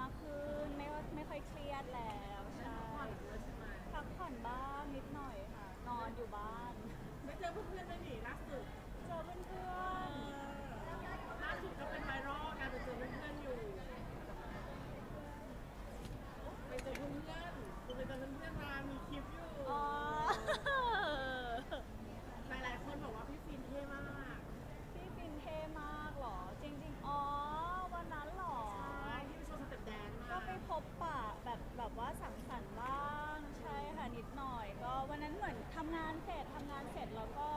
มากขึ้น ไม่ว่าไม่ค่อยเครียดแล้วใช่พักผ่อนบ้างนิดหน่อยค่ะ นอนอยู่บ้านไม่เจอเพื่อนๆเลยหนิล่าสุดเจอเพื่อนล่าสุดก็เป็นไวรัลการไปเจอเพื่อนๆอยู่ไปเจอเพื่อนๆคุณไปเจอเพื่อนๆมามีคลิปอยู่ ๆอ๋อ หลายๆคนบอกว่าพี่ฟินเท่มาก พี่ฟินเท่มากเหรอ จริง ๆ อ๋อ วันนั้นเหรอ ใช่ที่ไปโชว์สเต็ปแดนซ์มา ก็ไปพบปะ แบบแบบว่าสังสรรค์บ้างใช่ค่ะนิดหน่อย ก็วันนั้นเหมือนทำงานเสร็จทำงานเสร็จแล้วก็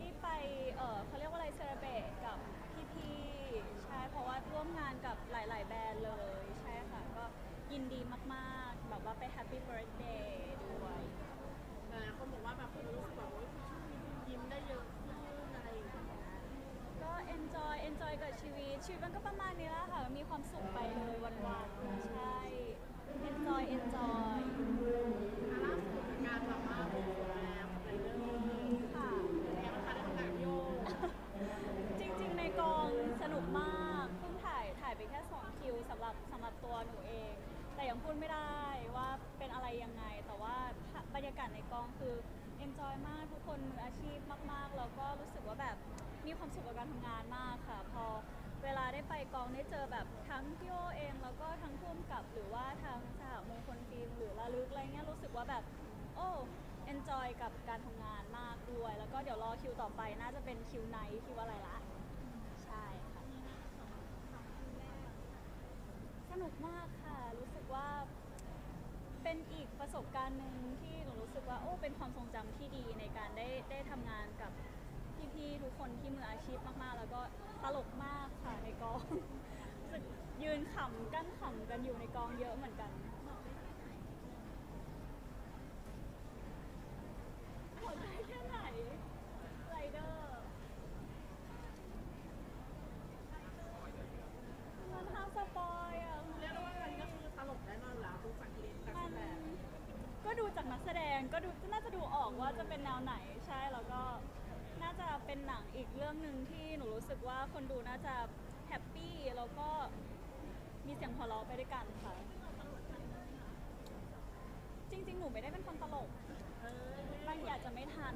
นี่ไปเออเขาเรียกว่าอะไรเซเลเบตกับพี่ๆใช่เพราะว่าร่วมงานกับหลาย ๆ แบรนด์เลยใช่ค่ะก็ยินดีมากๆ แบบว่าไปแฮปปี้เบิร์ a เดย์ด้วยหลายๆคนบอกว่าแบบเออรู้สึกแบบว่าช่วงนี้ยิ้มได้เยอะขึ้นอะไรอย่างเงี้ยก็ enjoy enjoy กับชีวิตชีวิตมันก็ประมาณนี้แหละค่ะมีความสุขไปเลยวันๆใช่ enjoy enjoy ล่าสุดเป็นการแบบว่าเป็นโรงแรมไรเดอร์ ค่ะ แกมาทานได้ทำงานโย จริงๆ ในกองสนุกมากเพิ่งถ่ายถ่ายไป แค่2คิวสำหรับสำหรับตัวหนูเอง แต่ยังพูดไม่ได้ว่าเป็นอะไรยังไง แต่ว่าบรรยากาศในกองคือ enjoy มากทุกคนมืออาชีพมากๆแล้วก็รู้สึกว่าแบบมีความสุขกับการทำงานมากค่ะ พอเวลาได้ไปกองได้เจอแบบทั้งพี่โอเองแล้วก็ทั้งพ่วงกับหรือว่าทางสหมงคลฟิล์มหรือระลึกอะไรเงี้ยรู้สึกว่าแบบ โอ้ enjoy กับการทำงานมากด้วย แล้วก็เดี๋ยวรอคิวต่อไปน่าจะเป็นคิวไนท์คิวอะไรละ ใช่ค่ะ ส นุกมากค่ะ รู้สึกว่า เป็นอีกประสบการณ์หนึ่งที่หนูรู้สึกว่าโอ้เป็นความทรงจำที่ดีในการได้ได้ทำงานกับพี่ๆทุกคนที่มืออาชีพมากๆ แล้วก็ตลกมากค่ะในกอง รู้สึกยืนขำกั้นขำกันอยู่ในกองเยอะเหมือนกันหมดได้แค่ไหนไรเดอร์มันห้ามสปอยอะ เรียกได้ว่าอันนี้ก็คือตลกแน่นอนแล้วทุกสังเกตการ มั แส น ดง ก็ดู จากนักแสดงก็ดูน่าจะดูออกว่าจะเป็นแนวไหนใช่แล้วก็น่าจะเป็นหนังอีกเรื่องหนึ่งที่หนูรู้สึกว่าคนดูน่าจะแฮปปี้แล้วก็มีเสียงหัวเราะไปด้วยกันค่ะ จริง ๆ หนูไม่ได้เป็นคนตลกเออบางทีอาจจะไม่ทัน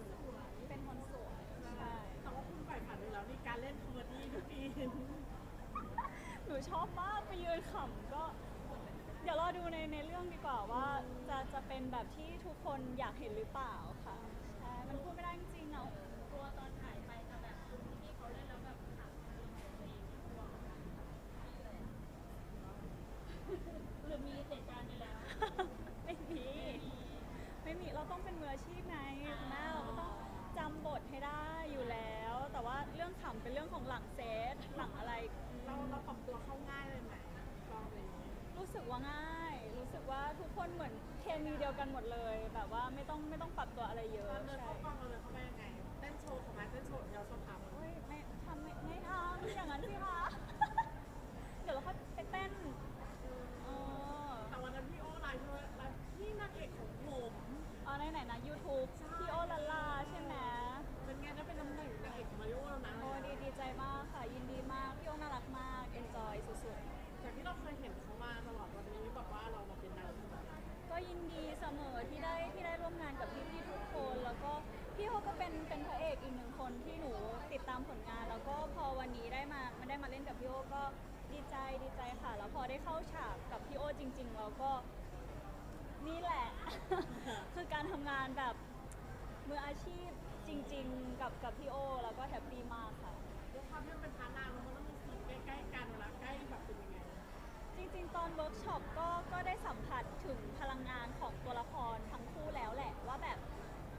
เป็นคนสวยใช่แต่ว่าคุณใฝ่ฝันอยู่แล้วในการเล่นคอมเมดี้พี่ฟินหนูชอบมากไปยืนขำก็เดี๋ยวรอดูในในเรื่องดีกว่าว่าจะจะเป็นแบบที่ทุกคนอยากเห็นหรือเปล่าค่ะใช่มันพูดไม่ได้จริงๆอะกลัวตอนถ่ายไปจะแบบที่เขาเล่นแล้วแบบขำตัวเองกลัวหรือมีเหตุการณ์นี้แล้ว ไม่มีไม่มีเราต้องเป็นมืออาชีพไงคุณแม่เราก็ต้องจำบทให้ได้อยู่แล้ว แต่ว่าเรื่องขำเป็นเรื่องของหลังเซตหลังอะไร เราเราปรับตัวเข้าง่ายเลยไหม รู้สึกว่าง่าย รู้สึกว่าทุกคนเหมือนเคมีเดียวกันหมดเลย แบบว่าไม่ต้องไม่ต้องปรับตัวอะไรเยอะตอนเดินใช่เข้ากองเราเลยเข้าไปยังไงเต้นโชว์ของมันเต้นโชว์ที่เราชอบทำโอ้ยไม่ทำไม่ไม่ทำอย่างนั้นสิคะ เดี๋ยวเราค่อยไปเต้นเออแต่วันนั้นพี่โอ้ไลน์ด้วยไลน์พี่นางเอกของผมเอาไหนไหนๆนะ YouTube ยินดีเสมอที่ได้ที่ได้ร่วมงานกับพี่ๆทุกคน แล้วก็พี่เขาก็เป็นเป็นพระเอกอีกหนึ่งคนที่หนูติดตามผลงาน แล้วก็พอวันนี้ได้มามันได้มาเล่นกับพี่โอก็ดีใจดีใจค่ะ แล้วพอได้เข้าฉากกับพี่โอจริง ๆ แล้วก็นี่แหละ คือการทำงานแบบมืออาชีพจริง ๆ กับกับพี่โอ แล้วก็แฮปปี้มากค่ะ ด้วยความที่มันเป็นพาร์ทนางมันก็ต้องมีซีนใกล้ๆกันเวลาใกล้แบบเป็น จริงๆ ตอนเวิร์กช็อปก็ก็ได้สัมผัสถึงพลังงานของตัวละครทั้งคู่แล้วแหละว่าแบบ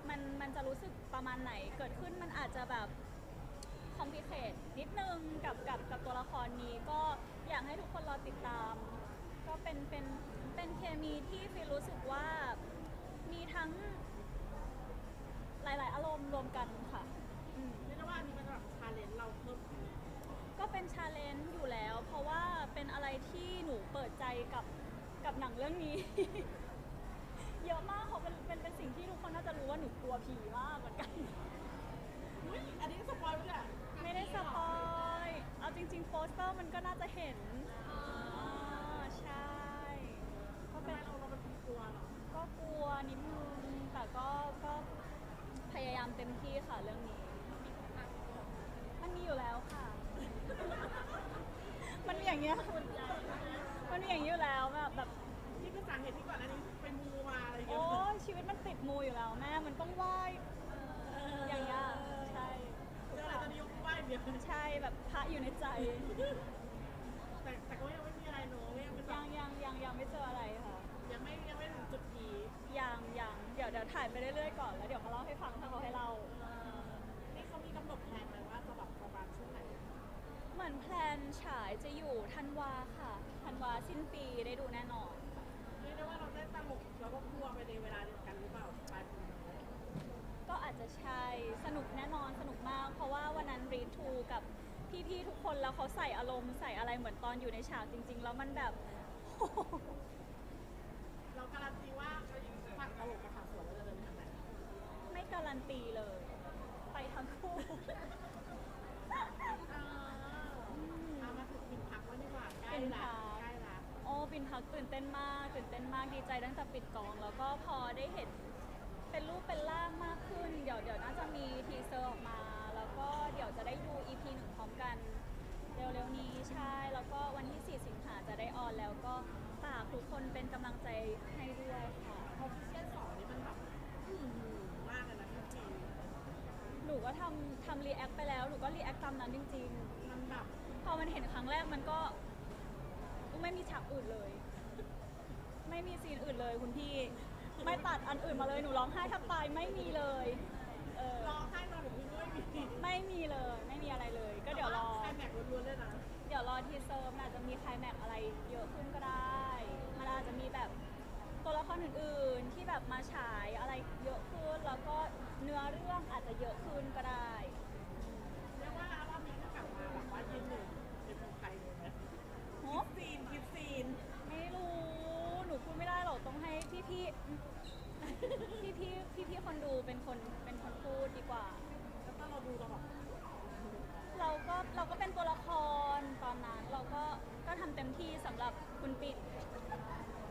มันมันจะรู้สึกประมาณไหนเกิดขึ้นมันอาจจะแบบคอมพลีเคทนิดนึงกับกับกับตัวละครนี้ก็อยากให้ทุกคนรอติดตาม ก็เป็นเป็นเป็นเคมีที่ฟีรู้สึกว่ามีทั้งหลาย ๆ อารมณ์รวมกันค่ะอืมเรียกได้ว่าอันนี้เป็นแบบชาเลนจ์เราเพิ่ม ก็เป็นชาเลนจ์อยู่แล้ว เพราะว่าเป็นอะไรที่หนูเปิดใจกับกับหนังเรื่องนี้ เยอะมากเขาเป็นเป็นเป็นสิ่งที่ทุกคนน่าจะรู้ว่าหนูกลัวผีมากเหมือนกัน อุ๊ยอันนี้สปอยล์ปะเนี่ยไม่ได้สปอยเอาจริง ๆ โปสเตอร์มันก็น่าจะเห็นอ่าใช่ก็เป็นเราเราเป็นคนกลัวเหรอก็กลัวนิดนึงแต่ก็ก็พยายามเต็มที่ค่ะเรื่องนี้ มันมีอยู่แล้วค่ะ มันมีอย่างเงี้ย มันมีอย่างเงี้ยแล้วแบบแบบ นี่คือสาเหตุที่ก่อนอันนี้เป็นมูมาอะไรอย่างเงี้ยโอ้ชีวิตมันติดมูอยู่แล้วแม่ มันต้องไหว้อย่างเงี้ย ใช่ เจออะไรตอนนี้ยกไหว้เดียว ใช่แบบพระอยู่ในใจ อนแพลนฉายจะอยู่ธันวาค่ะธันวาสิ้นปีได้ดูแน่นอน เรียกได้ว่าเราได้ตลกแล้วก็กลัวไปในเวลาเดียวกันหรือเปล่าปลายปีนี้ก็อาจจะใช่สนุกแน่นอนสนุกมาก เพราะว่าวันนั้นรีทูกับพี่ๆทุกคนแล้วเขาใส่อารมณ์ใส่อะไรเหมือนตอนอยู่ในฉากจริง ๆ แล้วมันแบบ เราการันตีว่าฝั่งตลกกับฝั่งสวนเราจะเดินทางไหนไม่การันตีเลย ไปทั้งคู่ เอามาถึงปินพักแล้วดีกว่าใกล้ละใกล้ละ โอ้บินพั กตื่นเต้นมาก ตื่นเต้นมากดีใจตั้งแต่ปิดกองแล้วก็พอได้เห็นเป็นรูปเป็นร่างมากขึ้น เดี๋ยวเดี๋ยวน่าจะมีทีเซอร์ออกมา แล้วก็เดี๋ยวจะได้ดู EP หนึ่งพร้อมกัน เร็วๆนี้ใช่ แล้วก็วันที่ 4 สิงหาจะได้ออนแล้วก็ฝากทุกคนเป็นกำลังใจให้ด้วยค่ะ พอพิเศษสองนี่มันแบบอื้อหือมากเลยนะจริงหนูก็ทำทำรีแอคไปแล้ว หนูก็รีแอคตามนั้นจริงๆมันแบบ ๆ พอมันเห็นครั้งแรกมันก็ไม่มีฉากอื่นเลย ไม่มีซีนอื่นเลยคุณพี่ ไม่ตัดอันอื่นมาเลยหนูร้องไห้แทบตายไม่มีเลยเออร้องไห้ตอนหนูไม่มีไม่มีเลยไม่มีอะไรเลย ก็เดี๋ยวรอ ใครแม็กล้วนๆเลยนะเดี๋ยวรอทีเซอร์มันอาจจะมีไคลแม็กซ์อะไรเยอะขึ้นก็ได้ มันอาจจะมีแบบตัวละครอื่นๆที่แบบมาฉายอะไรเยอะขึ้น แล้วก็เนื้อเรื่องอาจจะเยอะขึ้นก็ได้ เรียกว่ารอบนี้ก็กลับมาแบบว่ายืนหนึ่งเป็นคนไทยเลยนะ โห ซีนคิดซีน ไม่รู้ หนูพูดไม่ได้หรอก ต้องให้พี่พี่พี่พี่พี่พี่ๆคนดูเป็นคนเป็นคนพูดดีกว่า แล้วถ้าเราดูเราแบบ เราก็เราก็เป็นตัวละครตอนนั้นเราก็ก็ทำเต็มที่สำหรับคุณปิด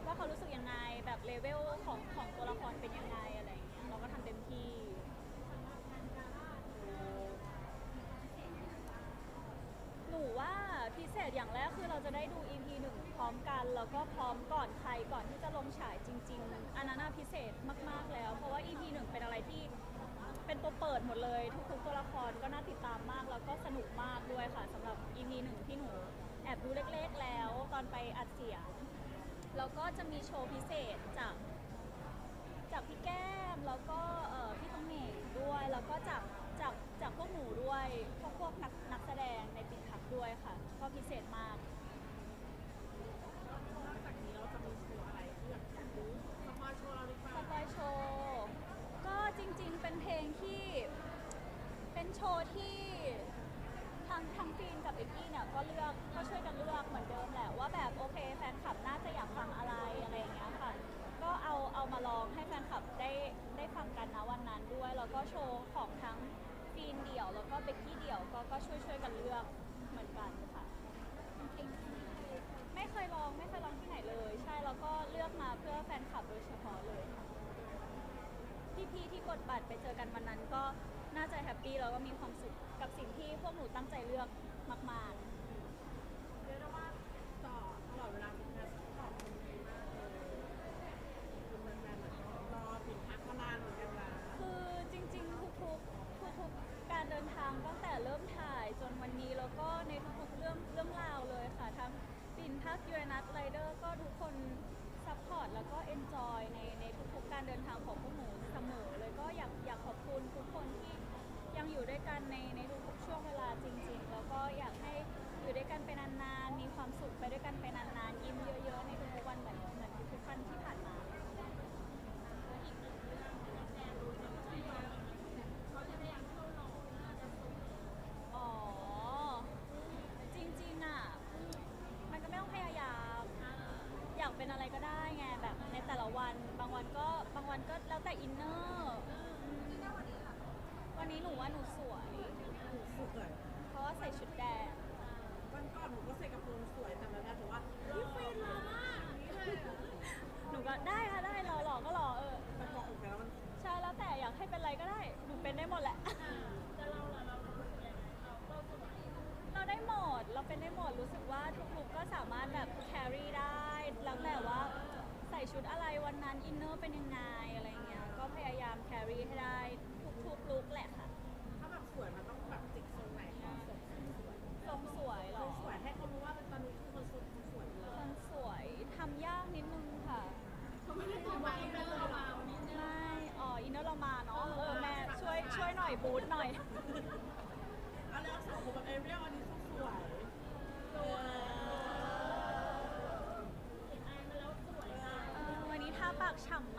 ว่าเขารู้สึกยังไงแบบเลเวลของของตัวละครเป็นยังไงอะไรอย่างเงี้ยเราก็ทำเต็มที่ หนูว่าพิเศษอย่างแรกคือเราจะได้ดู EP หนึ่งพร้อมกัน แล้วก็พร้อมก่อนใครก่อนที่จะลงฉายจริง ๆ อันนั้นน่ะพิเศษมาก ๆแล้ว เพราะว่า EP หนึ่งเป็นอะไรที่ เป็นตัวเปิดหมดเลย ทุกๆตัวละครก็น่าติดตามมากแล้วก็สนุกมากด้วยค่ะสำหรับ EP หนึ่งที่หนูแอบดูเล็กๆแล้วตอนไปอัดเสียงแล้วก็จะมีโชว์พิเศษจากจากพี่แก้มแล้วก็เอ่อพี่ต้องเหน่งด้วย แล้วก็จากจากจากพวกหนูด้วยพวกพวกนักนักแสดงในปิดทักด้วยค่ะ ก็พิเศษมาก นอกจากนี้เราจะมีโชว์อะไรที่แบบอยากรู้สปอยโชว์เราดีกว่า สปอยโชว์ โชว์ที่ทางทางฟีนกับเอกกี้เนี่ยก็เลือกก็ช่วยกันเลือกเหมือนเดิมแหละว่าแบบโอเคแฟนคลับน่าจะอยากฟังอะไรอะไรอย่างเงี้ยค่ะ ก็เอาเอามาลองให้แฟนคลับได้ได้ฟังกันนะวันนั้นด้วยแล้วก็โชว์ของทั้งฟีนเดี่ยวแล้วก็เบกกี้เดี่ยวก็ก็ช่วยช่วยกันเลือกเหมือนกันค่ะไม่เคยลองไม่เคยลองที่ไหนเลย ใช่แล้วก็เลือกมาเพื่อแฟนคลับโดยเฉพาะเลยค่ะพี่ๆที่กดบัตรไปเจอกันวันนั้นก็ น่าจะแฮปปี้แล้วก็มีความสุขกับสิ่งที่พวกหนูตั้งใจเลือกมากเรียกได้ว่าต่อตลอดเวลาเป็นการตอบคนดีมากเลยคุณแฟนๆแบบรอปิดพักมานานเหมือนกันนะๆ คือจริงๆ ทุกๆทุกๆการเดินทางตั้งแต่เริ่มถ่ายจนวันนี้แล้วก็ในทุกๆเรื่องเรื่องราวเลยค่ะทั้งปินพักยูเรนัสไรเดอร์ก็ทุกคนซัพพอร์ตแล้วก็เอนจอยในในทุกๆการเดินทาง กันในในทุกๆช่วงเวลาจริง ๆ แล้วก็อยากให้อยู่ด้วยกันไปนานๆ มีความสุขไปด้วยกันไปนานๆ ยิ้มเยอะๆ ในทุกๆวันเหมือนเหมือนทุกๆวันที่ผ่านมา อ๋อ จริงๆอะ มันก็ไม่ต้องพยายาม อยากเป็นอะไรก็ได้ไงแบบในแต่ละวัน บางวันก็บางวันก็แล้วแต่อินเนอร์ วันนี้หนูว่าหนูสวย หนูสวยเพราะว่าใส่ชุดแดงวันก่อนหนูก็ใส่กระโปรงสวยแต่แล้นแต่ว่าพี่เฟรนหล่มากหนูก็ได้ค่ะได้รอหล่อก็หล่อเออมันเหาะกแล้วมันใช่แล้วแต่อยากให้เป็นอะไรก็ได้หนูเป็นได้หมดแหละแต่เราเราเราเราเราได้หมดเราเป็นได้หมดรู้สึกว่าทุกลุกก็สามารถแบบ carry ได้แล้วแต่ว่าใส่ชุดอะไรวันนั้นอินเนอร์เป็นยังไงอะไรเงี้ยก็พยายาม carry ให้ได้ บูธหน่อย เอาแล้สาวผมกับเอเวอร์อันนี้สวยสวยวันนี้ทาปากฉ่ำ